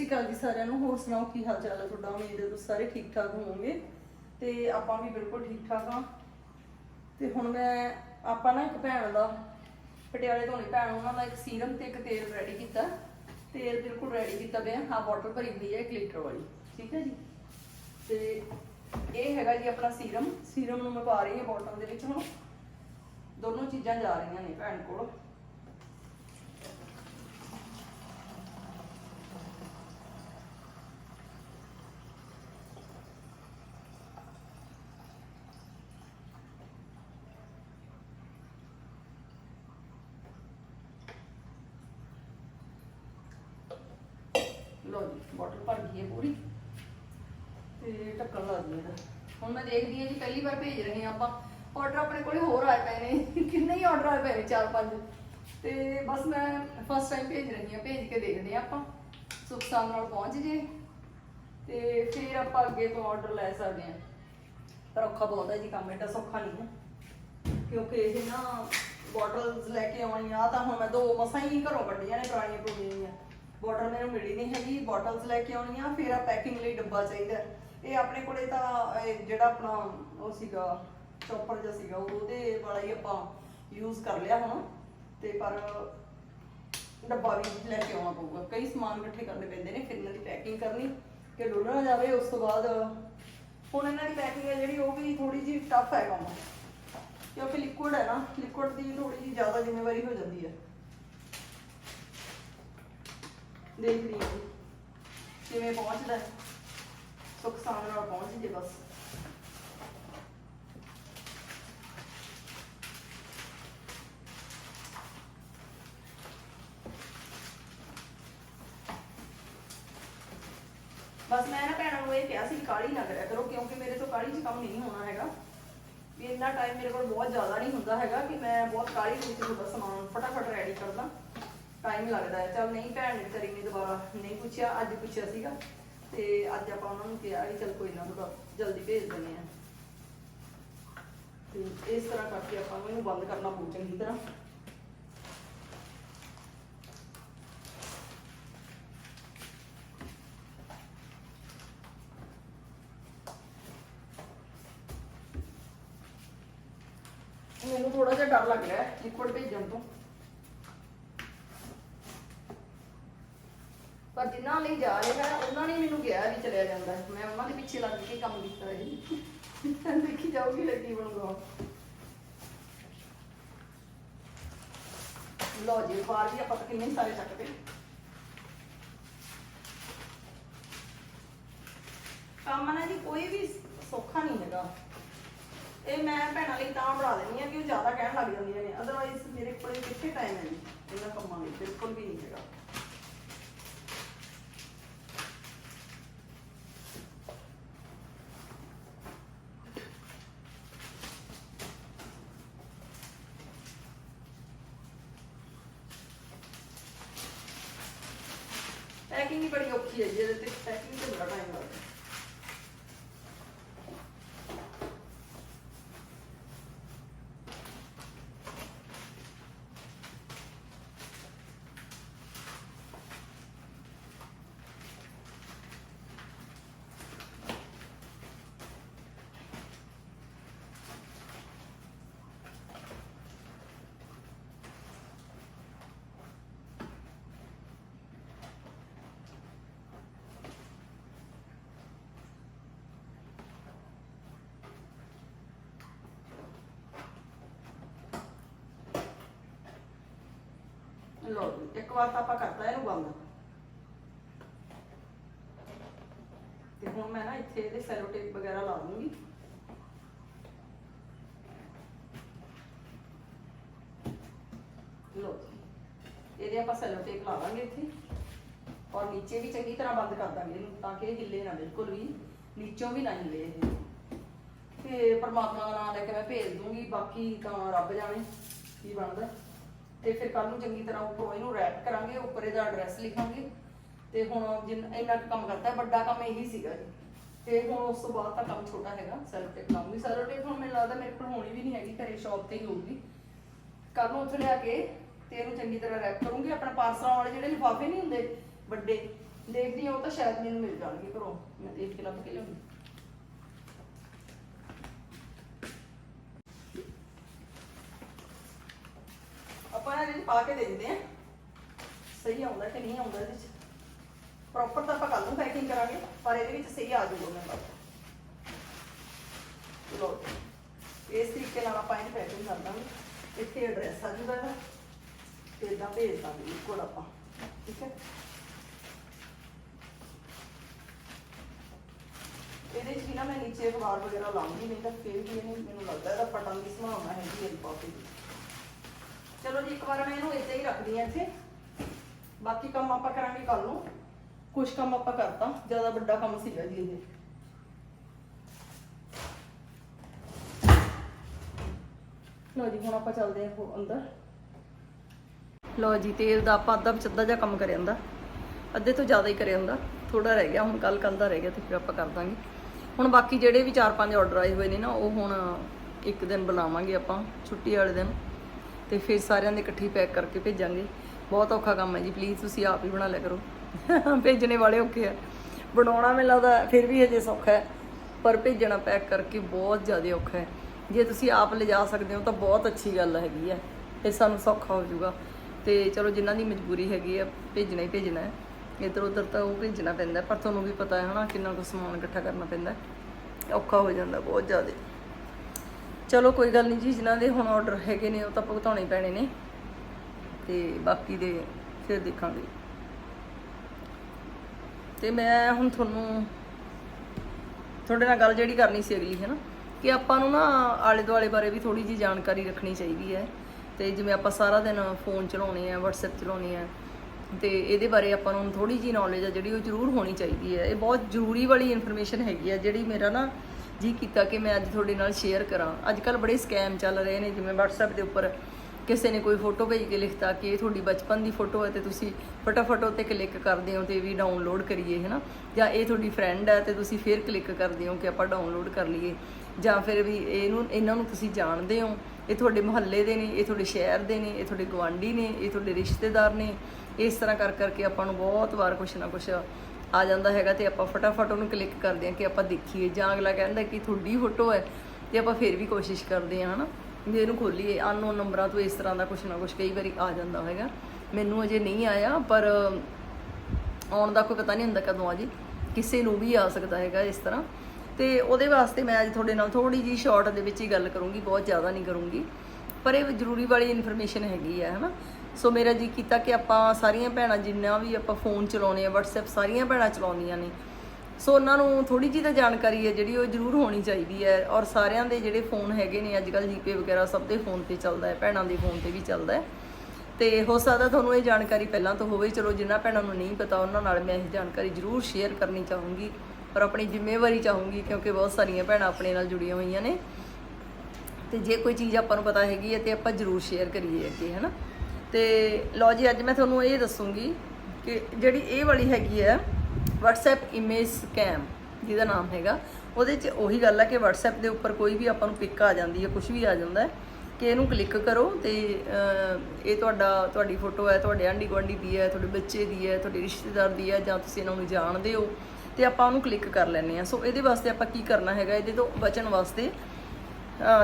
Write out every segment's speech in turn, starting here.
ਸ਼੍ਰੀ ਅਕਾਲ ਜੀ ਸਾਰਿਆਂ ਨੂੰ। ਹੋਰ ਸੁਣਾਓ, ਕੀ ਹਾਲ ਚਾਲ ਹੈ ਤੁਹਾਡਾ? ਉਮੀਦ ਹੈ ਤੁਸੀਂ ਸਾਰੇ ਠੀਕ ਠਾਕ ਹੋਵੋਗੇ। ਤੇ ਆਪਾਂ ਵੀ ਬਿਲਕੁਲ ਠੀਕ ਠਾਕ ਹਾਂ ਤੇ ਹੁਣ ਮੈਂ, ਆਪਾਂ ਨਾ ਇੱਕ ਭੈਣ ਦਾ, ਪਟਿਆਲੇ ਤੋਂ ਨਹੀਂ, ਭੈਣ ਉਹਨਾਂ ਦਾ ਇੱਕ ਸੀਰਮ ਤੇ ਇੱਕ ਤੇਲ ਰੈਡੀ ਕੀਤਾ। ਤੇਲ ਬਿਲਕੁਲ ਰੈਡੀ ਕੀਤਾ ਪਿਆ। ਹਾਂ ਬੋਟਲ ਭਰੀ ਹੋਈ ਹੈ 1 ਲੀਟਰ ਵਾਲੀ। ਠੀਕ ਹੈ ਜੀ? ਤੇ ਇਹ ਹੈਗਾ ਜੀ ਆਪਣਾ ਸੀਰਮ। ਸੀਰਮ ਨੂੰ ਮੈਂ ਪਾ ਰਹੀ ਹਾਂ ਬੋਟਲ ਦੇ ਵਿੱਚ ਹੁਣ। ਦੋਨੋਂ ਚੀਜ਼ਾਂ ਜਾ ਰਹੀਆਂ ਨੇ ਭੈਣ ਕੋਲ। ਲੋ ਜੀ ਬੋਟਲ ਭਰ ਗਈ ਹੈ ਪੂਰੀ। ਤੇ ਢੱਕਣ ਲਾ ਦਈਏ ਇਹਦਾ। ਹੁਣ ਮੈਂ ਦੇਖਦੀ ਹਾਂ ਜੀ ਪਹਿਲੀ ਵਾਰ ਭੇਜ ਰਹੇ ਹਾਂ ਆਪਾਂ। ਆਰਡਰ ਆਪਣੇ ਕੋਲੇ ਹੋਰ ਆਏ ਪਏ ਨੇ। ਕਿੰਨੇ ਹੀ ਆਰਡਰ ਆਏ ਪਏ ਨੇ ਚਾਰ ਪੰਜ। ਤੇ ਬਸ ਮੈਂ ਫਸਟ ਟਾਈਮ ਭੇਜ ਰਹੀ ਹਾਂ ਭੇਜ ਕੇ ਦੇਖਦੇ ਹਾਂ ਆਪਾਂ। ਸੁੱਖ ਸਾਂਦ ਨਾਲ ਪਹੁੰਚ ਜੇ। ਤੇ ਫਿਰ ਆਪਾਂ ਅੱਗੇ ਤੋਂ ਆਰਡਰ ਲੈ ਸਕਦੇ ਹਾਂ। ਪਰ ਔਖਾ ਬਹੁਤ ਹੈ ਜੀ ਕੰਮ ਐਡਾ ਸੌਖਾ ਨਹੀਂ ਹੈ। ਕਿਉਂਕਿ ਇਹ ਨਾ ਬੋਟਲਸ ਲੈ ਕੇ ਆਉਣੀਆਂ ਆਹ ਤਾਂ ਹੁਣ ਮੈਂ ਦੋ ਮਸਾਂ ਹੀ ਘਰੋਂ ਕੱਢੀਆਂ ਨੇ ਪੁਰਾਣੀਆਂ ਪੁਰਾਣੀਆਂ ਬੋਟਲ ਮੈਨੂੰ ਮਿਲੀ ਨਹੀਂ ਹੈਗੀ, ਬੋਟਲਸ ਲੈ ਕੇ ਆਉਣੀਆਂ, ਫਿਰ ਆ ਪੈਕਿੰਗ ਲਈ ਡੱਬਾ ਚਾਹੀਦਾ ਇਹ ਆਪਣੇ ਕੋਲੇ ਤਾਂ, ਇਹ ਜਿਹੜਾ ਆਪਣਾ ਉਹ ਸੀਗਾ, ਚੌਪਰ ਜਿਹਾ ਸੀਗਾ, ਉਹਦੇ ਵਾਲਾ ਹੀ ਆਪਾਂ ਯੂਜ਼ ਕਰ ਲਿਆ ਹੁਣ। ਤੇ ਪਰ ਡੱਬਾ ਵੀ ਲੈ ਕੇ ਆਉਣਾ ਪਊਗਾ। ਕਈ ਸਮਾਨ ਇਕੱਠੇ ਕਰਨੇ ਪੈਂਦੇ ਨੇ, ਫਿਰ ਇਹਨਾਂ ਦੀ ਪੈਕਿੰਗ ਕਰਨੀ, ਕਿ ਡੁੱਲ ਨਾ ਜਾਵੇ, ਉਸ ਤੋਂ ਬਾਅਦ ਹੁਣ ਇਹਨਾਂ ਦੀ ਪੈਕਿੰਗ ਹੈ ਜਿਹੜੀ, ਉਹ ਵੀ ਥੋੜੀ ਜਿਹੀ ਟਫ ਹੈ ਕੰਮ। ਕਿਉਂਕਿ ਲਿਕੁਇਡ ਹੈ ਨਾ ਲਿਕੁਇਡ ਦੀ ਥੋੜੀ ਜਿਹੀ ਜ਼ਿਆਦਾ ਜ਼ਿੰਮੇਵਾਰੀ ਹੋ ਜਾਂਦੀ ਹੈ। ਦੇਖ ਰਹੀ ਕਿਵੇਂ ਪਹੁੰਚਦਾ ਹੈ? ਸੁੱਖ ਸਾਂਦ ਨਾਲ ਪਹੁੰਚ ਜੇ ਬਸ। ਬਸ ਮੈਂ ਨਾ ਭੈਣਾਂ ਨੂੰ ਇਹ ਕਿਹਾ ਸੀ ਕਾਲੀ ਨਾ ਕਰਿਆ ਕਰੋ, ਕਿਉਂਕਿ ਮੇਰੇ ਤੋਂ ਕਾਲੀ 'ਚ ਕੰਮ ਨਹੀਂ ਹੋਣਾ ਹੈਗਾ। ਵੀ ਇੰਨਾ ਟਾਈਮ ਮੇਰੇ ਕੋਲ ਬਹੁਤ ਜ਼ਿਆਦਾ ਨਹੀਂ ਹੁੰਦਾ ਹੈਗਾ ਕਿ ਮੈਂ ਬਹੁਤ ਕਾਲੀ ਦੇ ਵਿੱਚ ਤੁਹਾਡਾ ਸਮਾਨ ਫਟਾਫਟ ਰੈਡੀ ਕਰਦਾ। ਟਾਈਮ ਲੱਗਦਾ ਹੈ। ਚਲ ਨਹੀਂ, ਭੈਣ ਨੇ ਵਿਚਾਰੀ ਨੇ ਦੁਬਾਰਾ ਨਹੀਂ ਪੁੱਛਿਆ, ਅੱਜ ਪੁੱਛਿਆ ਸੀਗਾ। ਤੇ ਅੱਜ ਆਪਾਂ ਉਹਨਾਂ ਨੂੰ ਕਿਹਾ ਵੀ ਚਲ ਕੋਈ ਨਾ ਥੋੜਾ ਜਲਦੀ ਭੇਜ ਦਿੰਦੇ ਆ ਤੇ ਇਸ ਤਰ੍ਹਾਂ ਕਰਕੇ ਆਪਾਂ ਨੂੰ ਇਹਨੂੰ ਬੰਦ ਕਰਨਾ ਪਊ ਚੰਗੀ ਤਰ੍ਹਾਂ। ਮੈਨੂੰ ਥੋੜਾ ਜਿਹਾ ਡਰ ਲੱਗ ਰਿਹਾ ਹੈ। ਲਿਕੁਇਡ ਭੇਜਣ ਤੋਂ। ਪਰ ਲਈ ਜਾ ਰਿਹਾ ਹੈ, ਉਹਨਾਂ ਨੇ ਮੈਨੂੰ ਕਿਹਾ ਵੀ ਚਲਿਆ ਜਾਂਦਾ ਹੈ। ਮੈਂ ਉਹਨਾਂ ਦੇ ਪਿੱਛੇ ਲੱਗ ਕੇ ਕੰਮ ਕੀਤਾ ਹੈ। ਜੀ ਦੇਖੀ ਜਾਊਗੀ ਲੱਗੀ ਬਣੂਗਾ ਲੋ ਜੀ, ਬਾਹਰ ਵੀ ਆਪਾਂ ਤਾਂ ਕਿੰਨੇ ਸਾਰੇ ਚੱਕਦੇ ਕੰਮ ਨਾ ਜੀ ਕੋਈ ਵੀ ਸੌਖਾ ਨਹੀਂ ਹੈਗਾ। ਇਹ ਮੈਂ ਭੈਣਾਂ ਲਈ ਤਾਂ ਬਣਾ ਦਿੰਦੀ ਆ ਕਿ ਉਹ ਜ਼ਿਆਦਾ ਕਹਿਣ ਲੱਗ ਜਾਂਦੀਆਂ ਨੇ। ਅਦਰਵਾਈਜ਼ ਮੇਰੇ ਕੋਲ ਕਿੱਥੇ ਟਾਈਮ ਹੈ ਜੀ ਇਹਨਾਂ ਕੰਮਾਂ ਲਈ? ਬਿਲਕੁਲ ਵੀ ਨਹੀਂ ਹੈਗਾ। ਪੈਕਿੰਗ ਹੀ ਬੜੀ ਔਖੀ ਹੈ ਜੀ ਇਹਦੇ ਤੇ ਪੈਕਿੰਗ ਤੇ ਬੜਾ ਟਾਈਮ ਲੱਗਦਾ। ਲੋ ਇੱਕ ਵਾਰ ਤਾਂ ਆਪਾਂ ਕਰਤਾ ਇਹਨੂੰ ਬੰਦ। ਤੇ ਹੁਣ ਮੈਂ ਨਾ ਇੱਥੇ ਇਹਦੇ ਸੈਲੋ ਟੇਪ ਵਗੈਰਾ ਲਾ ਦੂੰਗੀ। ਲੋ ਇਹਦੇ ਆਪਾਂ ਸੈਲੋ ਟੇਪ ਲਾ ਦਾਂਗੇ ਇੱਥੇ। ਔਰ ਨੀਚੇ ਵੀ ਚੰਗੀ ਤਰ੍ਹਾਂ ਬੰਦ ਕਰ ਦਾਂਗੇ ਇਹਨੂੰ, ਤਾਂ ਕਿ ਇਹ ਹਿੱਲੇ ਨਾ ਬਿਲਕੁਲ ਵੀ, ਨੀਚੋਂ ਵੀ ਨਾ ਹਿੱਲੇ ਇਹ। ਤੇ ਪਰਮਾਤਮਾ ਦਾ ਨਾਮ ਲੈ ਕੇ ਮੈਂ ਭੇਜ ਦੂੰਗੀ, ਬਾਕੀ ਤਾਂ ਰੱਬ ਜਾਣੇ ਕੀ ਬਣਦਾ। ਤੇ ਫਿਰ ਕੱਲ ਨੂੰ ਚੰਗੀ ਤਰ੍ਹਾਂ ਉੱਪਰੋਂ ਇਹਨੂੰ ਰੈਪ ਕਰਾਂਗੇ, ਉੱਪਰ ਇਹਦਾ ਐਡਰੈਸ ਲਿਖਾਂਗੇ। ਤੇ ਹੁਣ ਜਿੰਨ, ਇੰਨਾ ਕੁ ਕੰਮ ਕਰਤਾ, ਵੱਡਾ ਕੰਮ ਇਹੀ ਸੀਗਾ ਜੀ। ਤੇ ਹੁਣ ਉਸ ਤੋਂ ਬਾਅਦ ਤਾਂ ਕੰਮ ਛੋਟਾ ਹੈਗਾ ਸੈਲੋ ਟੇਪ ਲਾਉਂਗੀ ਸੈਲੋ ਟੇਪ ਹੁਣ ਮੈਨੂੰ ਲੱਗਦਾ ਮੇਰੇ ਕੋਲ ਹੋਣੀ ਵੀ ਨਹੀਂ ਹੈਗੀ, ਘਰੇ ਸ਼ਾਪ ਤੇ ਹੀ ਹੋਊਗੀ। ਕੱਲ ਨੂੰ ਉੱਥੇ ਲਿਆ ਕੇ ਤੇ ਇਹਨੂੰ ਚੰਗੀ ਤਰ੍ਹਾਂ ਰੈਪ ਕਰੂੰਗੀ। ਆਪਣਾ ਪਾਰਸਲਾਂ ਵਾਲੇ ਜਿਹੜੇ ਲਿਫਾਫੇ ਨਹੀਂ ਹੁੰਦੇ ਵੱਡੇ, ਦੇਖਦੀ ਹਾਂ, ਉਹ ਤਾਂ ਸ਼ਾਇਦ ਮੈਨੂੰ ਮਿਲ ਜਾਣਗੇ ਘਰੋਂ। ਮੈਂ ਦੇਖ ਕੇ ਲੱਭ ਕੇ ਲਿਆਉਂਗੀ। ਆਪਾਂ ਇਹਦੇ ਵਿੱਚ ਪਾ ਕੇ ਦੇਖਦੇ ਹਾਂ ਸਹੀ ਆਉਂਦਾ ਕਿ ਨਹੀਂ ਆਉਂਦਾ ਇਹਦੇ ਵਿੱਚ ਪ੍ਰੋਪਰ ਤਾਂ ਆਪਾਂ ਕੱਲ ਨੂੰ ਪੈਕਿੰਗ ਕਰਾਂਗੇ, ਪਰ ਇਹਦੇ ਵਿੱਚ ਸਹੀ ਆ ਜਾਊਗਾ ਮੈਂ ਬਾਅਦ ਲੋ ਇਸ ਤਰੀਕੇ ਨਾਲ ਆਪਾਂ ਇਹਨੂੰ ਪੈਕਿੰਗ ਕਰ ਦਾਂਗੇ ਇੱਥੇ ਐਡਰੈਸ ਆ ਜੂਗਾ ਇਹਦਾ, ਤੇ ਇਦਾਂ ਭੇਜ ਦਾਂਗੇ ਬਿਲਕੁਲ ਆਪਾਂ, ਠੀਕ ਹੈ? ਇਹਦੇ 'ਚ ਵੀ ਨਾ ਮੈਂ ਨੀਚੇ ਅਖਬਾਰ ਵਗੈਰਾ ਲਾਉਂਗੀ, ਨਹੀਂ ਤਾਂ ਫਿਰ ਵੀ ਇਹਨੂੰ ਮੈਨੂੰ ਲੱਗਦਾ ਇਹਦਾ ਪਟਣ ਦੀ ਸੰਭਾਵਨਾ ਹੈਗੀ ਹੈ ਲਿਫਾਫੇ ਦੀ। ਚਲੋ ਜੀ, ਇੱਕ ਵਾਰ ਮੈਂ ਇਹਨੂੰ ਇੱਥੇ ਹੀ ਰੱਖਦੀ ਹਾਂ ਇੱਥੇ। ਬਾਕੀ ਕੰਮ ਆਪਾਂ ਕਰਾਂਗੇ ਕੱਲ ਨੂੰ। ਕੁਝ ਕੰਮ ਆਪਾਂ ਕਰਤਾ, ਜ਼ਿਆਦਾ ਵੱਡਾ ਕੰਮ ਸੀਗਾ ਜੀ ਇਹ। ਲੋ ਜੀ, ਹੁਣ ਆਪਾਂ ਚੱਲਦੇ ਹਾਂ ਅੰਦਰ। ਲੋ ਜੀ, ਤੇਲ ਦਾ ਆਪਾਂ ਅੱਧਾ ਪਚੱਦਾ ਜਿਹਾ ਕੰਮ ਕਰਿਆ ਹੁੰਦਾ। ਅੱਧੇ ਤੋਂ ਜ਼ਿਆਦਾ ਹੀ ਕਰਿਆ ਹੁੰਦਾ। ਥੋੜਾ ਰਹਿ ਗਿਆ, ਹੁਣ ਕੱਲ ਕੱਲ ਦਾ ਰਹਿ ਗਿਆ ਤੇ ਫਿਰ ਆਪਾਂ ਕਰ ਦਾਂਗੇ। ਹੁਣ ਬਾਕੀ ਜਿਹੜੇ ਵੀ 4-5 ਆਰਡਰ ਆਏ ਹੋਏ ਨੇ ਨਾ, ਉਹ ਹੁਣ ਇੱਕ ਦਿਨ ਬੁਲਾਵਾਂਗੇ ਆਪਾਂ, ਛੁੱਟੀ ਵਾਲੇ ਦਿਨ। ਤੇ ਫਿਰ ਸਾਰਿਆਂ ਦੇ ਇਕੱਠੀ ਪੈਕ ਕਰਕੇ ਭੇਜਾਂਗੇ। ਬਹੁਤ ਔਖਾ ਕੰਮ ਹੈ ਜੀ ਪਲੀਜ਼ ਤੁਸੀਂ ਆਪ ਹੀ ਬਣਾ ਲਿਆ ਕਰੋ। ਭੇਜਣੇ ਵਾਲੇ ਔਖੇ ਆ। ਬਣਾਉਣਾ ਮੈਨੂੰ ਲੱਗਦਾ ਫਿਰ ਵੀ ਹਜੇ ਸੌਖਾ ਹੈ, ਪਰ ਭੇਜਣਾ ਪੈਕ ਕਰਕੇ ਬਹੁਤ ਜ਼ਿਆਦਾ ਔਖਾ ਹੈ। ਜੇ ਤੁਸੀਂ ਆਪ ਲਿਜਾ ਸਕਦੇ ਹੋ ਤਾਂ ਬਹੁਤ ਅੱਛੀ ਗੱਲ ਹੈਗੀ ਹੈ, ਇਹ ਸਾਨੂੰ ਸੌਖਾ ਹੋ ਜਾਊਗਾ। ਤੇ ਚਲੋ ਜਿਨ੍ਹਾਂ ਦੀ ਮਜਬੂਰੀ ਹੈਗੀ ਆ, ਭੇਜਣਾ ਹੀ ਭੇਜਣਾ ਹੈ। ਇੱਧਰ ਉੱਧਰ ਤਾਂ ਉਹ ਭੇਜਣਾ ਪੈਂਦਾ, ਪਰ ਤੁਹਾਨੂੰ ਵੀ ਪਤਾ ਹੈ ਹਨਾ, ਕਿੰਨਾ ਕੁ ਸਮਾਨ ਇਕੱਠਾ ਕਰਨਾ ਪੈਂਦਾ। ਔਖਾ ਹੋ ਜਾਂਦਾ ਬਹੁਤ ਜ਼ਿਆਦਾ। ਚਲੋ ਕੋਈ ਗੱਲ ਨਹੀਂ ਜੀ, ਜਿਨ੍ਹਾਂ ਦੇ ਹੁਣ ਆਰਡਰ ਹੈਗੇ ਨੇ, ਉਹ ਤਾਂ ਭੁਗਤਾਉਣੇ ਪੈਣੇ ਨੇ। ਤੇ ਬਾਕੀ ਦੇ ਫਿਰ ਦੇਖਾਂਗੇ। ਤੇ ਮੈਂ ਹੁਣ ਤੁਹਾਨੂੰ, ਤੁਹਾਡੇ ਨਾਲ ਗੱਲ ਜਿਹੜੀ ਕਰਨੀ ਸੀ ਅਗਲੀ ਹੈ ਨਾ ਕਿ ਆਪਾਂ ਨੂੰ ਨਾ ਆਲੇ ਦੁਆਲੇ ਬਾਰੇ ਵੀ ਥੋੜੀ ਜੀ ਜਾਣਕਾਰੀ ਰੱਖਣੀ ਚਾਹੀਦੀ ਹੈ। ਤੇ ਜਿਵੇਂ ਆਪਾਂ ਸਾਰਾ ਦਿਨ ਫੋਨ ਚਲਾਉਣੇ ਆ, WhatsApp ਚਲਾਉਣੇ ਆ, ਤੇ ਇਹਦੇ ਬਾਰੇ ਆਪਾਂ ਨੂੰ ਥੋੜੀ ਜੀ ਨੌਲੇਜ ਆ ਜਿਹੜੀ ਉਹ ਜ਼ਰੂਰ ਹੋਣੀ ਚਾਹੀਦੀ ਹੈ। ਇਹ ਬਹੁਤ ਜ਼ਰੂਰੀ ਵਾਲੀ ਇਨਫੋਰਮੇਸ਼ਨ ਹੈਗੀ ਆ, ਜਿਹੜੀ ਮੇਰਾ ਨਾ ਜੀ ਕੀਤਾ ਕਿ ਮੈਂ ਅੱਜ ਤੁਹਾਡੇ ਨਾਲ ਸ਼ੇਅਰ ਕਰਾਂ। ਅੱਜ ਕੱਲ ਬੜੇ ਸਕੈਮ ਚੱਲ ਰਹੇ ਨੇ, ਜਿਵੇਂ WhatsApp ਦੇ ਉੱਪਰ ਕਿਸੇ ਨੇ ਕੋਈ ਫੋਟੋ ਭੇਜ ਕੇ ਲਿਖਤਾ ਕਿ ਇਹ ਤੁਹਾਡੀ ਬਚਪਨ ਦੀ ਫੋਟੋ ਹੈ ਤੇ ਤੁਸੀਂ ਫਟਾਫਟ ਉੱਤੇ ਕਲਿੱਕ ਕਰਦੇ ਹੋ ਤੇ ਵੀ ਡਾਊਨਲੋਡ ਕਰੀਏ, ਹੈਨਾ? ਜਾਂ ਇਹ ਤੁਹਾਡੀ ਫਰੈਂਡ ਹੈ ਤੇ ਤੁਸੀਂ ਫਿਰ ਕਲਿੱਕ ਕਰਦੇ ਹੋ ਕਿ ਆਪਾਂ ਡਾਊਨਲੋਡ ਕਰ ਲਈਏ। ਜਾਂ ਫਿਰ ਵੀ ਇਹਨੂੰ, ਇਹਨਾਂ ਨੂੰ ਤੁਸੀਂ ਜਾਣਦੇ ਹੋ। ਇਹ ਤੁਹਾਡੇ ਮੁਹੱਲੇ ਦੇ ਨੇ, ਇਹ ਤੁਹਾਡੇ ਸ਼ਹਿਰ ਦੇ ਨੇ, ਇਹ ਤੁਹਾਡੇ ਗਵਾਂਢੀ ਨੇ, ਇਹ ਤੁਹਾਡੇ ਰਿਸ਼ਤੇਦਾਰ ਨੇ। ਇਸ ਤਰ੍ਹਾਂ ਕਰ ਕਰਕੇ ਆਪਾਂ ਨੂੰ ਬਹੁਤ ਵਾਰ ਕੁਛ ਨਾ ਕੁਛ ਆ ਜਾਂਦਾ ਹੈਗਾ ਤੇ ਆਪਾਂ ਫਟਾਫਟ ਉਹਨੂੰ ਕਲਿੱਕ ਕਰਦੇ ਹਾਂ ਕਿ ਆਪਾਂ ਦੇਖੀਏ ਜਾਂ ਅਗਲਾ ਕਹਿੰਦਾ ਕਿ ਤੁਹਾਡੀ ਫੋਟੋ ਹੈ ਤੇ ਆਪਾਂ ਫਿਰ ਵੀ ਕੋਸ਼ਿਸ਼ ਕਰਦੇ ਹਾਂ, ਹਨਾ? ਵੀ ਇਹਨੂੰ ਖੋਲੀਏ ਅਨਨੋਨ ਨੰਬਰਾਂ ਤੋਂ ਇਸ ਤਰ੍ਹਾਂ ਦਾ ਕੁਛ ਨਾ ਕੁਛ ਕਈ ਵਾਰੀ ਆ ਜਾਂਦਾ ਹੈਗਾ। ਮੈਨੂੰ ਅਜੇ ਨਹੀਂ ਆਇਆ, ਪਰ ਆਉਣ ਦਾ ਕੋਈ ਪਤਾ ਨਹੀਂ ਹੁੰਦਾ ਕਦੋਂ ਆ ਜੀ। ਕਿਸੇ ਨੂੰ ਵੀ ਆ ਸਕਦਾ ਹੈਗਾ ਇਸ ਤਰ੍ਹਾਂ। ਤੇ ਉਹਦੇ ਵਾਸਤੇ ਮੈਂ ਅੱਜ ਤੁਹਾਡੇ ਨਾਲ ਥੋੜੀ ਜੀ ਸ਼ਾਰਟ ਦੇ ਵਿੱਚ ਹੀ ਗੱਲ ਕਰੂੰਗੀ, ਬਹੁਤ ਜ਼ਿਆਦਾ ਨਹੀਂ ਕਰੂੰਗੀ। ਪਰ ਇਹ ਜ਼ਰੂਰੀ ਵਾਲੀ ਇਨਫੋਰਮੇਸ਼ਨ ਹੈਗੀ ਹੈ ਹਨਾ? ਸੋ ਮੇਰਾ ਜੀ ਕੀਤਾ ਕਿ ਆਪਾਂ ਸਾਰੀਆਂ ਭੈਣਾਂ ਜਿੰਨਾ ਵੀ ਆਪਾਂ ਫੋਨ ਚਲਾਉਣੇ ਆ, WhatsApp ਸਾਰੀਆਂ ਭੈਣਾਂ ਚਲਾਉਂਦੀਆਂ ਨੇ। ਸੋ ਉਹਨਾਂ ਨੂੰ ਥੋੜੀ ਜਿਹੀ ਤਾਂ ਜਾਣਕਾਰੀ ਹੈ, ਜਿਹੜੀ ਉਹ ਜ਼ਰੂਰ ਹੋਣੀ ਚਾਹੀਦੀ ਹੈ। ਔਰ ਸਾਰਿਆਂ ਦੇ ਜਿਹੜੇ ਫੋਨ ਹੈਗੇ ਨੇ ਅੱਜ ਕੱਲ ਜੀਪੇ ਵਗੈਰਾ ਸਭ ਦੇ ਫੋਨ ਤੇ ਚੱਲਦਾ ਹੈ, ਭੈਣਾਂ ਦੇ ਫੋਨ ਤੇ ਵੀ ਚੱਲਦਾ ਹੈ। ਤੇ ਹੋ ਸਕਦਾ ਤੁਹਾਨੂੰ ਇਹ ਜਾਣਕਾਰੀ ਪਹਿਲਾਂ ਤੋਂ ਹੋਵੇ, ਚਲੋ ਜਿਨ੍ਹਾਂ ਭੈਣਾਂ ਨੂੰ ਨਹੀਂ ਪਤਾ, ਉਹਨਾਂ ਨਾਲ ਮੈਂ ਇਹ ਜਾਣਕਾਰੀ ਜ਼ਰੂਰ ਸ਼ੇਅਰ ਕਰਨੀ ਚਾਹੂੰਗੀ। ਔਰ ਆਪਣੀ ਜ਼ਿੰਮੇਵਾਰੀ ਚਾਹੂੰਗੀ, ਕਿਉਂਕਿ ਬਹੁਤ ਸਾਰੀਆਂ ਭੈਣਾਂ ਆਪਣੇ ਨਾਲ ਜੁੜੀਆਂ ਹੋਈਆਂ ਨੇ। ਤੇ ਜੇ ਕੋਈ ਚੀਜ਼ ਆਪਾਂ ਨੂੰ ਪਤਾ ਹੈਗੀ ਹੈ, ਤੇ ਆਪਾਂ ਜ਼ਰੂਰ ਸ਼ੇਅਰ ਕਰੀਏ ਅੱਗੇ, ਹੈਨਾ? ਤੇ ਲਓ ਜੀ, ਅੱਜ ਮੈਂ ਤੁਹਾਨੂੰ ਇਹ ਦੱਸੂੰਗੀ ਕਿ ਜਿਹੜੀ ਇਹ ਵਾਲੀ ਹੈਗੀ ਹੈ, WhatsApp ਇਮੇਜ ਸਕੈਮ ਜਿਹਦਾ ਨਾਮ ਹੈਗਾ, ਉਹਦੇ 'ਚ ਉਹੀ ਗੱਲ ਹੈ ਕਿ WhatsApp ਦੇ ਉੱਪਰ ਕੋਈ ਵੀ ਆਪਾਂ ਨੂੰ ਪਿਕ ਆ ਜਾਂਦੀ ਹੈ ਕੁਝ ਵੀ ਆ ਜਾਂਦਾ ਹੈ, ਕਿ ਇਹਨੂੰ ਕਲਿੱਕ ਕਰੋ ਤੇ ਇਹ ਤੁਹਾਡਾ, ਤੁਹਾਡੀ ਫੋਟੋ ਹੈ, ਤੁਹਾਡੇ ਆਂਢੀ ਗੁਆਂਢੀ ਦੀ ਹੈ, ਤੁਹਾਡੇ ਬੱਚੇ ਦੀ ਹੈ, ਤੁਹਾਡੇ ਰਿਸ਼ਤੇਦਾਰ ਦੀ ਹੈ, ਜਾਂ ਤੁਸੀਂ ਇਹਨਾਂ ਨੂੰ ਜਾਣਦੇ ਹੋ, ਤੇ ਆਪਾਂ ਉਹਨੂੰ ਕਲਿੱਕ ਕਰ ਲੈਂਦੇ ਆ ਸੋ ਇਹਦੇ ਵਾਸਤੇ ਆਪਾਂ ਕੀ ਕਰਨਾ ਹੈਗਾ, ਇਹਦੇ ਤੋਂ ਬਚਣ ਵਾਸਤੇ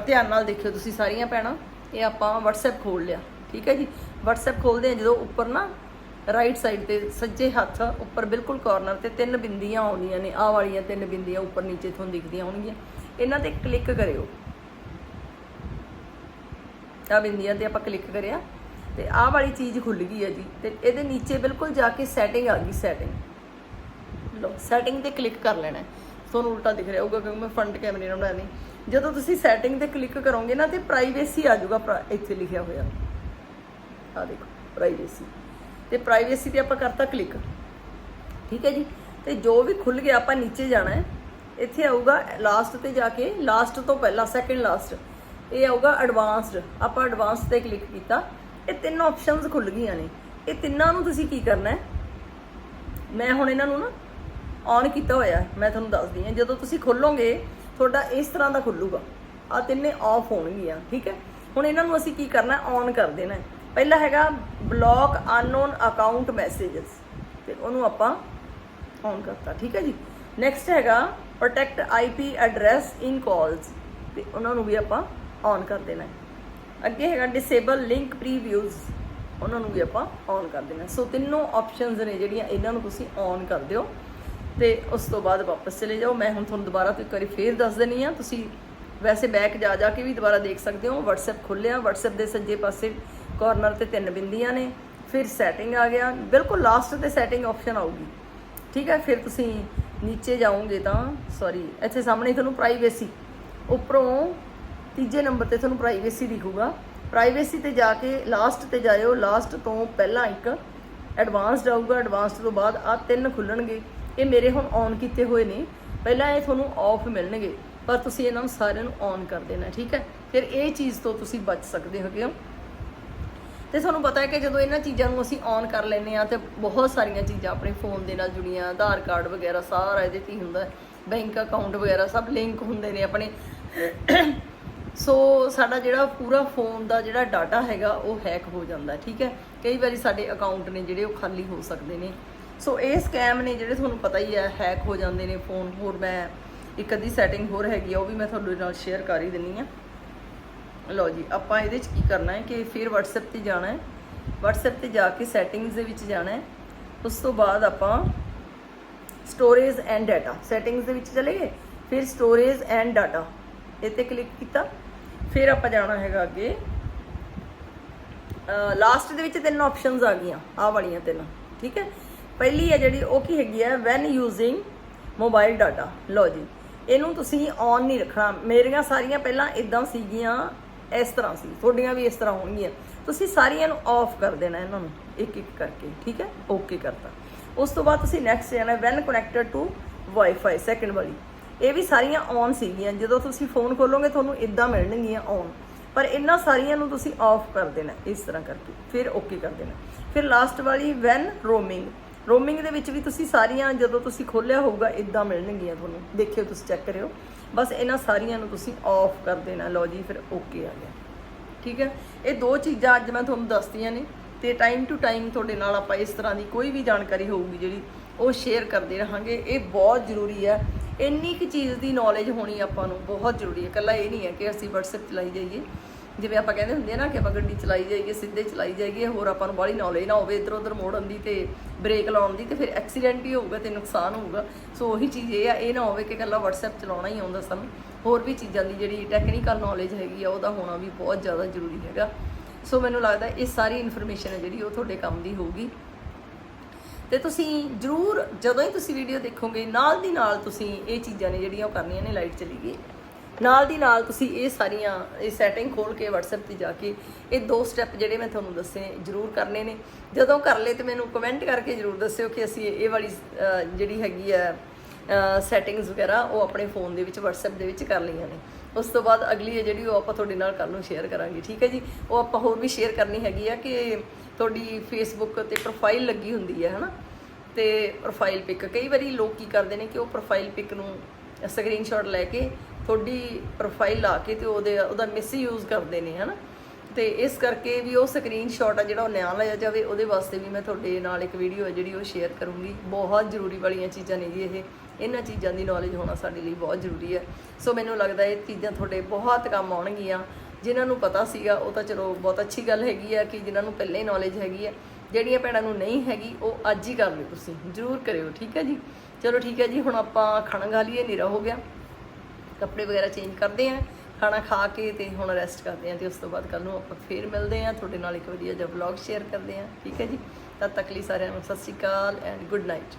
ਧਿਆਨ ਨਾਲ ਦੇਖਿਓ ਤੁਸੀਂ ਸਾਰੀਆਂ ਭੈਣਾਂ, ਇਹ ਆਪਾਂ WhatsApp ਖੋਲ ਲਿਆ, ਠੀਕ ਹੈ ਜੀ? WhatsApp ਖੋਲਦੇ ਆ, ਜਦੋਂ ਉੱਪਰ ਨਾ ਰਾਈਟ ਸਾਈਡ ਤੇ ਸੱਜੇ ਹੱਥ ਉੱਪਰ ਬਿਲਕੁਲ ਕਾਰਨਰ ਤੇ ਤਿੰਨ ਬਿੰਦੀਆਂ ਆਉਂਦੀਆਂ ਨੇ, ਆਹ ਵਾਲੀਆਂ ਤਿੰਨ ਬਿੰਦੀਆਂ ਉੱਪਰ ਨੀਚੇ ਤੁਹਾਨੂੰ ਦਿਖਦੀਆਂ ਹੋਣਗੀਆਂ। ਇਹਨਾਂ ਤੇ ਕਲਿੱਕ ਕਰਿਓ। ਆਹ ਬਿੰਦੀਆਂ ਤੇ ਆਪਾਂ ਕਲਿੱਕ ਕਰਿਆ, ਤੇ ਆਹ ਵਾਲੀ ਚੀਜ਼ ਖੁੱਲ ਗਈ ਹੈ ਜੀ, ਤੇ ਇਹਦੇ ਨੀਚੇ ਬਿਲਕੁਲ ਜਾ ਕੇ ਸੈਟਿੰਗ ਆ ਗਈ ਸੈਟਿੰਗ ਲੋ ਸੈਟਿੰਗ ਤੇ ਕਲਿੱਕ ਕਰ ਲੈਣਾ ਤੁਹਾਨੂੰ ਉਲਟਾ ਦਿਖ ਰਿਹਾ ਹੋਊਗਾ ਕਿਉਂਕਿ ਮੈਂ ਫਰੰਟ ਕੈਮਰੇ ਨਾਲ ਬਣਾਇਆ ਨਹੀਂ ਜਦੋਂ ਤੁਸੀਂ ਸੈਟਿੰਗ ਤੇ ਕਲਿੱਕ ਕਰੋਗੇ ਨਾ, ਤੇ ਪ੍ਰਾਈਵੇਸੀ ਆ ਜਾਊਗਾ, ਪ੍ਰਾ- ਇੱਥੇ ਲਿਖਿਆ ਹੋਇਆ। ਆ ਦੇਖੋ ਪ੍ਰਾਈਵੇਸੀ ਤੇ ਪ੍ਰਾਈਵੇਸੀ ਤੇ ਆਪਾਂ ਕਰਤਾ ਕਲਿੱਕ ਠੀਕ ਹੈ ਜੀ? ਤੇ ਜੋ ਵੀ ਖੁੱਲ ਗਿਆ, ਆਪਾਂ ਨੀਚੇ ਜਾਣਾ ਹੈ। ਇੱਥੇ ਆਊਗਾ ਲਾਸਟ ਤੇ ਜਾ ਕੇ ਲਾਸਟ ਤੋਂ ਪਹਿਲਾਂ ਸੈਕੰਡ ਲਾਸਟ ਇਹ ਆਊਗਾ ਐਡਵਾਂਸਡ ਆਪਾਂ ਐਡਵਾਂਸ ਤੇ ਕਲਿੱਕ ਕੀਤਾ। ਇਹ ਤਿੰਨ ਆਪਸ਼ਨਸ ਖੁੱਲ ਗਈਆਂ ਨੇ। ਇਹ ਤਿੰਨਾਂ ਨੂੰ ਤੁਸੀਂ ਕੀ ਕਰਨਾ ਹੈ? ਮੈਂ ਹੁਣ ਇਹਨਾਂ ਨੂੰ ਨਾ ਔਨ ਕੀਤਾ ਹੋਇਆ ਮੈਂ ਤੁਹਾਨੂੰ ਦੱਸਦੀ ਹਾਂ। ਜਦੋਂ ਤੁਸੀਂ ਖੋਲੋਗੇ, ਤੁਹਾਡਾ ਇਸ ਤਰ੍ਹਾਂ ਦਾ ਖੁੱਲੂਗਾ। ਆ ਤਿੰਨੇ ਆਫ ਹੋਣਗੀਆਂ। ਠੀਕ ਹੈ? ਹੁਣ ਇਹਨਾਂ ਨੂੰ ਅਸੀਂ ਕੀ ਕਰਨਾ ਔਨ ਕਰ ਦੇਣਾ ਹੈ। ਪਹਿਲਾ ਹੈਗਾ ਬਲੌਕ ਅਨਨੋਨ ਅਕਾਊਂਟ ਮੈਸੇजेस ਤੇ ਉਹਨੂੰ ਆਪਾਂ ਔਨ ਕਰਤਾ, ਠੀਕ ਹੈ ਜੀ? ਨੈਕਸਟ ਹੈਗਾ protect IP address in calls ਤੇ ਉਹਨਾਂ ਨੂੰ ਵੀ ਆਪਾਂ ਔਨ ਕਰ ਦੇਣਾ ਅੱਗੇ ਹੈਗਾ ਡਿਸੇਬਲ ਲਿੰਕ ਪ੍ਰੀਵਿਊਜ਼ ਉਹਨਾਂ ਨੂੰ ਵੀ ਆਪਾਂ ਔਨ ਕਰ ਦੇਣਾ ਸੋ ਤਿੰਨੋਂ ਆਪਸ਼ਨਸ ਨੇ ਜਿਹੜੀਆਂ ਇਹਨਾਂ ਨੂੰ ਤੁਸੀਂ ਔਨ ਕਰ ਦਿਓ, ਤੇ ਉਸ ਤੋਂ ਬਾਅਦ ਵਾਪਸ ਚਲੇ ਜਾਓ। ਮੈਂ ਹੁਣ ਤੁਹਾਨੂੰ ਦੁਬਾਰਾ ਤੋਂ ਇੱਕ ਵਾਰੀ ਫੇਰ ਦੱਸ ਦਿੰਨੀ ਆ ਤੁਸੀਂ ਵੈਸੇ ਬੈਕ ਜਾ ਜਾ ਕੇ ਵੀ ਦੁਬਾਰਾ ਦੇਖ ਸਕਦੇ ਹੋ। WhatsApp ਖੁੱਲਿਆ WhatsApp ਦੇ ਸੱਜੇ ਪਾਸੇ ਕਾਰਨਰ ਤੇ ਤਿੰਨ ਬਿੰਦੀਆਂ ਨੇ, ਫਿਰ ਸੈਟਿੰਗ ਆ ਗਿਆ। ਬਿਲਕੁਲ ਲਾਸਟ ਤੇ ਸੈਟਿੰਗ ਆਪਸ਼ਨ ਆਊਗੀ। ਠੀਕ ਹੈ, ਫਿਰ ਤੁਸੀਂ ਨੀਚੇ ਜਾਓਗੇ ਤਾਂ ਸੌਰੀ ਇੱਥੇ ਸਾਹਮਣੇ ਤੁਹਾਨੂੰ ਪ੍ਰਾਈਵੇਸੀ ਉੱਪਰੋਂ ਤੀਜੇ ਨੰਬਰ ਤੇ ਤੁਹਾਨੂੰ ਪ੍ਰਾਈਵੇਸੀ ਦਿਖੂਗਾ। ਪ੍ਰਾਈਵੇਸੀ ਤੇ ਜਾ ਕੇ ਲਾਸਟ ਤੇ ਜਾਇਓ। ਲਾਸਟ ਤੋਂ ਪਹਿਲਾਂ ਇੱਕ ਐਡਵਾਂਸਡ ਆਊਗਾ। ਐਡਵਾਂਸਡ ਤੋਂ ਬਾਅਦ ਆ ਤਿੰਨ ਖੁੱਲਣਗੇ। ਇਹ ਮੇਰੇ ਹੁਣ ਔਨ ਕੀਤੇ ਹੋਏ ਨੇ। ਪਹਿਲਾਂ ਇਹ ਤੁਹਾਨੂੰ ਆਫ ਮਿਲਣਗੇ, ਪਰ ਤੁਸੀਂ ਇਹਨਾਂ ਨੂੰ ਸਾਰਿਆਂ ਨੂੰ ਔਨ ਕਰ ਦੇਣਾ, ਠੀਕ ਹੈ? ਫਿਰ ਇਹ ਚੀਜ਼ ਤੋਂ ਤੁਸੀਂ ਬਚ ਸਕਦੇ ਹੈਗੇ ਹੋ। ਤੇ ਤੁਹਾਨੂੰ ਪਤਾ ਹੈ ਕਿ ਜਦੋਂ ਇਹਨਾਂ ਚੀਜ਼ਾਂ ਨੂੰ ਅਸੀਂ ਔਨ ਕਰ ਲੈਂਦੇ ਆ ਤੇ ਬਹੁਤ ਸਾਰੀਆਂ ਚੀਜ਼ਾਂ ਆਪਣੇ ਫੋਨ ਦੇ ਨਾਲ ਜੁੜੀਆਂ, ਆਧਾਰ ਕਾਰਡ ਵਗੈਰਾ ਸਾਰਾ ਇਹਦੇ ਤੇ ਹੀ ਹੁੰਦਾ ਬੈਂਕ ਅਕਾਊਂਟ ਵਗੈਰਾ ਸਭ ਲਿੰਕ ਹੁੰਦੇ ਨੇ ਆਪਣੇ। ਸੋ ਸਾਡਾ ਜਿਹੜਾ ਪੂਰਾ ਫੋਨ ਦਾ ਜਿਹੜਾ ਡਾਟਾ ਹੈਗਾ ਉਹ ਹੈਕ ਹੋ ਜਾਂਦਾ ਠੀਕ ਹੈ? ਕਈ ਵਾਰੀ ਸਾਡੇ ਅਕਾਊਂਟ ਨੇ ਜਿਹੜੇ ਉਹ ਖਾਲੀ ਹੋ ਸਕਦੇ ਨੇ। ਸੋ ਇਹ ਸਕੈਮ ਨੇ ਜਿਹੜੇ ਤੁਹਾਨੂੰ ਪਤਾ ਹੀ ਹੈ ਹੈਕ ਹੋ ਜਾਂਦੇ ਨੇ ਫੋਨ ਹੋਰ ਮੈਂ ਇੱਕ ਅੱਧੀ ਸੈਟਿੰਗ ਹੋਰ ਹੈਗੀ ਆ, ਉਹ ਵੀ ਮੈਂ ਤੁਹਾਡੇ ਨਾਲ ਸ਼ੇਅਰ ਕਰ ਹੀ ਦਿੰਨੀ ਆ ਲਓ ਜੀ, ਆਪਾਂ ਇਹਦੇ 'ਚ ਕੀ ਕਰਨਾ ਹੈ ਕਿ ਫਿਰ WhatsApp ਤੇ ਜਾਣਾ ਹੈ। WhatsApp ਤੇ ਜਾ ਕੇ ਸੈਟਿੰਗਸ ਦੇ ਵਿੱਚ ਜਾਣਾ ਹੈ। ਉਸ ਤੋਂ ਬਾਅਦ ਆਪਾਂ ਸਟੋਰੇਜ ਐਂਡ ਡਾਟਾ ਸੈਟਿੰਗਸ ਦੇ ਵਿੱਚ ਚਲੇ ਗਏ। ਫਿਰ ਸਟੋਰੇਜ ਐਂਡ ਡਾਟਾ ਇਹ ਤੇ ਕਲਿੱਕ ਕੀਤਾ। ਫਿਰ ਆਪਾਂ ਜਾਣਾ ਹੈਗਾ ਅੱਗੇ। ਲਾਸਟ ਦੇ ਵਿੱਚ ਤਿੰਨ ਆਪਸ਼ਨਸ ਆ ਗਈਆਂ, ਆਹ ਵਾਲੀਆਂ ਤਿੰਨ, ਠੀਕ ਹੈ? ਪਹਿਲੀ ਹੈ ਜਿਹੜੀ, ਉਹ ਕੀ ਹੈਗੀ ਹੈ? ਵੈਨ ਯੂਜ਼ਿੰਗ ਮੋਬਾਈਲ ਡਾਟਾ ਲਓ ਜੀ। ਇਹਨੂੰ ਤੁਸੀਂ ਔਨ ਨਹੀਂ ਰੱਖਣਾ। ਮੇਰੀਆਂ ਸਾਰੀਆਂ ਪਹਿਲਾਂ ਇਦਾਂ ਸੀਗੀਆਂ ਇਸ ਤਰ੍ਹਾਂ ਸੀ, ਤੁਹਾਡੀਆਂ ਵੀ ਇਸ ਤਰ੍ਹਾਂ ਹੋਣਗੀਆਂ। ਤੁਸੀਂ ਸਾਰੀਆਂ ਨੂੰ ਆਫ ਕਰ ਦੇਣਾ ਇਹਨਾਂ ਨੂੰ, ਇੱਕ ਇੱਕ ਕਰਕੇ, ਠੀਕ ਹੈ? ਓਕੇ ਕਰਤਾ। ਉਸ ਤੋਂ ਬਾਅਦ ਤੁਸੀਂ ਨੈਕਸਟ ਜਾਣਾ when connected to wifi second ਵਾਲੀ। ਇਹ ਵੀ ਸਾਰੀਆਂ ਔਨ ਸੀਗੀਆਂ, ਜਦੋਂ ਤੁਸੀਂ ਫੋਨ ਖੋਲੋਗੇ ਤੁਹਾਨੂੰ ਇਦਾਂ ਮਿਲਣਗੀਆਂ ਔਨ ਪਰ ਇਹਨਾਂ ਸਾਰੀਆਂ ਨੂੰ ਤੁਸੀਂ ਆਫ ਕਰ ਦੇਣਾ ਇਸ ਤਰ੍ਹਾਂ ਕਰਕੇ, ਫਿਰ ਓਕੇ ਕਰ ਦੇਣਾ ਫਿਰ ਲਾਸਟ ਵਾਲੀ ਵੈਨ ਰੋਮਿੰਗ ਰੋਮਿੰਗ ਦੇ ਵਿੱਚ ਵੀ ਤੁਸੀਂ ਸਾਰੀਆਂ ਜਦੋਂ ਤੁਸੀਂ ਖੋਲਿਆ ਹੋਊਗਾ ਇਦਾਂ ਮਿਲਣਗੀਆਂ ਤੁਹਾਨੂੰ। ਦੇਖਿਓ, ਤੁਸੀਂ ਚੈੱਕ ਕਰਿਓ। ਬਸ ਇਹਨਾਂ ਸਾਰੀਆਂ ਨੂੰ ਤੁਸੀਂ ਆਫ ਕਰ ਦੇਣਾ। ਲਓ ਜੀ, ਫਿਰ ਓਕੇ ਆ ਗਿਆ। ਠੀਕ ਹੈ? ਇਹ ਦੋ ਚੀਜ਼ਾਂ ਅੱਜ ਮੈਂ ਤੁਹਾਨੂੰ ਦੱਸਤੀਆਂ ਨੇ ਤੇ ਟਾਈਮ ਟੂ ਟਾਈਮ ਤੁਹਾਡੇ ਨਾਲ ਆਪਾਂ ਇਸ ਤਰ੍ਹਾਂ ਦੀ ਕੋਈ ਵੀ ਜਾਣਕਾਰੀ ਹੋਊਗੀ ਜਿਹੜੀ ਉਹ ਸ਼ੇਅਰ ਕਰਦੇ ਰਹਾਂਗੇ। ਇਹ ਬਹੁਤ ਜ਼ਰੂਰੀ ਹੈ। ਇੰਨੀ ਕੁ ਚੀਜ਼ ਦੀ ਨੌਲੇਜ ਹੋਣੀ ਆਪਾਂ ਨੂੰ ਬਹੁਤ ਜ਼ਰੂਰੀ ਹੈ। ਕੱਲਾ ਇਹ ਨਹੀਂ ਹੈ ਕਿ ਅਸੀਂ WhatsApp ਚਲਾਈ ਜਾਈਏ। ਜਿਵੇਂ ਆਪਾਂ ਕਹਿੰਦੇ ਹੁੰਦੇ ਆ ਨਾ ਕਿ ਆਪਾਂ ਗੱਡੀ ਚਲਾਈ ਜਾਈਏ, ਸਿੱਧੇ ਚਲਾਈ ਜਾਈਏ, ਹੋਰ ਆਪਾਂ ਨੂੰ ਬਾਹਲੀ ਨੌਲੇਜ ਨਾ ਹੋਵੇ, ਇੱਧਰ ਉੱਧਰ ਮੋੜਨ ਦੀ ਤੇ ਬ੍ਰੇਕ ਲਾਉਣ ਦੀ ਤੇ ਫਿਰ ਐਕਸੀਡੈਂਟ ਵੀ ਹੋਊਗਾ ਤੇ ਨੁਕਸਾਨ ਹੋਊਗਾ। ਸੋ ਉਹੀ ਚੀਜ਼ ਇਹ ਆ, ਇਹ ਨਾ ਹੋਵੇ ਕਿ ਇਕੱਲਾ WhatsApp ਚਲਾਉਣਾ ਹੀ ਆਉਂਦਾ ਸਾਨੂੰ। ਹੋਰ ਵੀ ਚੀਜ਼ਾਂ ਦੀ ਜਿਹੜੀ ਟੈਕਨੀਕਲ ਨੌਲੇਜ ਹੈਗੀ ਆ, ਉਹਦਾ ਹੋਣਾ ਵੀ ਬਹੁਤ ਜ਼ਿਆਦਾ ਜ਼ਰੂਰੀ ਹੈਗਾ। ਸੋ ਮੈਨੂੰ ਲੱਗਦਾ ਇਹ ਸਾਰੀ ਇਨਫੋਰਮੇਸ਼ਨ ਹੈ ਜਿਹੜੀ ਉਹ ਤੁਹਾਡੇ ਕੰਮ ਦੀ ਹੋਊਗੀ। ਤੇ ਤੁਸੀਂ ਜਰੂਰ ਜਦੋਂ ਹੀ ਤੁਸੀਂ ਵੀਡੀਓ ਦੇਖੋਗੇ, ਨਾਲ ਦੀ ਨਾਲ ਤੁਸੀਂ ਇਹ ਚੀਜ਼ਾਂ ਨੇ ਜਿਹੜੀਆਂ ਉਹ ਕਰਨੀਆਂ ਨੇ ਲਾਈਟ ਚਲੀ ਗਈ। ਨਾਲ ਦੀ ਨਾਲ ਤੁਸੀਂ ਇਹ ਸਾਰੀਆਂ, ਇਹ ਸੈਟਿੰਗ ਖੋਲ ਕੇ WhatsApp ਤੇ ਜਾ ਕੇ ਇਹ ਦੋ ਸਟੈਪ ਜਿਹੜੇ ਮੈਂ ਤੁਹਾਨੂੰ ਦੱਸੇ ਜਰੂਰ ਕਰਨੇ ਨੇ। ਜਦੋਂ ਕਰ ਲਏ ਤੇ ਮੈਨੂੰ ਕਮੈਂਟ ਕਰਕੇ ਜਰੂਰ ਦੱਸਿਓ ਕਿ ਅਸੀਂ ਇਹ ਵਾਲੀ ਜਿਹੜੀ ਹੈਗੀ ਆ ਸੈਟਿੰਗਸ ਵਗੈਰਾ, ਉਹ ਆਪਣੇ ਫੋਨ ਦੇ ਵਿੱਚ, WhatsApp ਦੇ ਵਿੱਚ ਕਰ ਲਈਆਂ ਨੇ। ਉਸ ਤੋਂ ਬਾਅਦ ਅਗਲੀ ਹੈ ਜਿਹੜੀ, ਉਹ ਆਪਾਂ ਤੁਹਾਡੇ ਨਾਲ ਕੱਲ ਨੂੰ ਸ਼ੇਅਰ ਕਰਾਂਗੇ, ਠੀਕ ਹੈ ਜੀ? ਉਹ ਆਪਾਂ ਹੋਰ ਵੀ ਸ਼ੇਅਰ ਕਰਨੀ ਹੈਗੀ ਆ ਕਿ ਤੁਹਾਡੀ ਫੇਸਬੁੱਕ ਤੇ ਪ੍ਰੋਫਾਈਲ ਲੱਗੀ ਹੁੰਦੀ ਹੈ, ਹਨਾ? ਤੇ ਪ੍ਰੋਫਾਈਲ ਪਿਕ ਕਈ ਵਾਰੀ ਲੋਕ ਕੀ ਕਰਦੇ ਨੇ ਕਿ ਉਹ ਪ੍ਰੋਫਾਈਲ ਪਿਕ ਨੂੰ ਸਕਰੀਨਸ਼ਾਟ ਲੈ ਕੇ ਤੁਹਾਡੀ ਪ੍ਰੋਫਾਈਲ ਲਾ ਕੇ ਤੇ ਉਹਦੇ, ਉਹਦਾ ਮਿਸਯੂਜ਼ ਕਰਦੇ ਨੇ, ਹਨਾ? ਤੇ ਇਸ ਕਰਕੇ ਵੀ ਉਹ ਸਕਰੀਨਸ਼ਾਟ ਆ ਜਿਹੜਾ ਉਹ ਨਿਆਂ ਲਿਆ ਜਾਵੇ, ਉਹਦੇ ਵਾਸਤੇ ਵੀ ਮੈਂ ਤੁਹਾਡੇ ਨਾਲ ਇੱਕ ਵੀਡੀਓ ਹੈ ਜਿਹੜੀ ਉਹ ਸ਼ੇਅਰ ਕਰੂੰਗੀ। ਬਹੁਤ ਜ਼ਰੂਰੀ ਵਾਲੀਆਂ ਚੀਜ਼ਾਂ ਨੇ ਜੀ ਇਹ। ਇਹਨਾਂ ਚੀਜ਼ਾਂ ਦੀ ਨੌਲੇਜ ਹੋਣਾ ਸਾਡੇ ਲਈ ਬਹੁਤ ਜ਼ਰੂਰੀ ਹੈ ਸੋ ਮੈਨੂੰ ਲੱਗਦਾ ਇਹ ਚੀਜ਼ਾਂ ਤੁਹਾਡੇ ਬਹੁਤ ਕੰਮ ਆਉਣਗੀਆਂ। ਜਿਨ੍ਹਾਂ ਨੂੰ ਪਤਾ ਸੀਗਾ, ਉਹ ਤਾਂ ਚਲੋ ਬਹੁਤ ਅੱਛੀ ਗੱਲ ਹੈਗੀ ਆ ਕਿ ਜਿਨ੍ਹਾਂ ਨੂੰ ਪਹਿਲਾਂ ਹੀ ਨੌਲੇਜ ਹੈਗੀ ਹੈ ਜਿਹੜੀਆਂ ਭੈਣਾਂ ਨੂੰ ਨਹੀਂ ਹੈਗੀ, ਉਹ ਅੱਜ ਹੀ ਕਰ ਲਿਓ ਤੁਸੀਂ। ਜ਼ਰੂਰ ਕਰਿਓ, ਠੀਕ ਹੈ ਜੀ? ਚਲੋ ਠੀਕ ਹੈ ਜੀ, ਹੁਣ ਆਪਾਂ ਖਾਣਾ ਖਾ ਲਈਏ, ਹਨੇਰਾ ਹੋ ਗਿਆ। ਕੱਪੜੇ ਵਗੈਰਾ ਚੇਂਜ ਕਰਦੇ ਆਂ, ਖਾਣਾ ਖਾ ਕੇ ਤੇ ਹੁਣ ਰੈਸਟ ਕਰਦੇ ਆਂ ਤੇ ਉਸ ਤੋਂ ਬਾਅਦ ਕੱਲ ਨੂੰ ਆਪਾਂ ਫੇਰ ਮਿਲਦੇ ਆਂ। ਤੁਹਾਡੇ ਨਾਲ ਇੱਕ ਵਧੀਆ ਜਿਹਾ ਵਲੌਗ ਸ਼ੇਅਰ ਕਰਦੇ ਆਂ। ਠੀਕ ਹੈ ਜੀ? ਤਦ ਤੱਕ ਲਈ ਸਾਰਿਆਂ ਨੂੰ Sat Sri Akal and good night